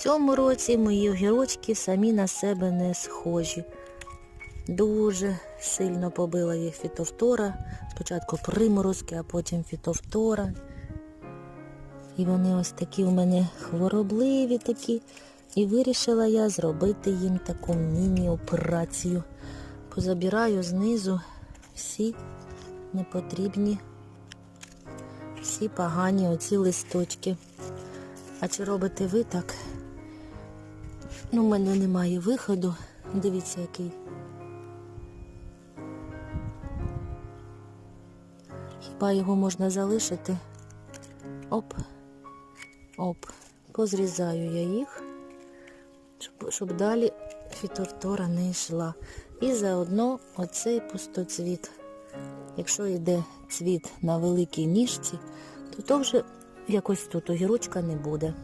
цьому році мої огірочки самі на себе не схожі. Дуже сильно побила їх фітовтора. Спочатку приморозки, а потім фітовтора. І вони ось такі у мене хворобливі такі. І вирішила я зробити їм таку міні-операцію. Позабираю знизу всі непотрібні, всі погані оці листочки. А чи робите ви так? Ну, в мене немає виходу. Дивіться, який. Хіба його можна залишити? Оп, оп. Позрізаю я їх, щоб, щоб далі фітовтора не йшла. І заодно оцей пустоцвіт. Якщо йде цвіт на великій ніжці, то то вже якось тут огірочка не буде.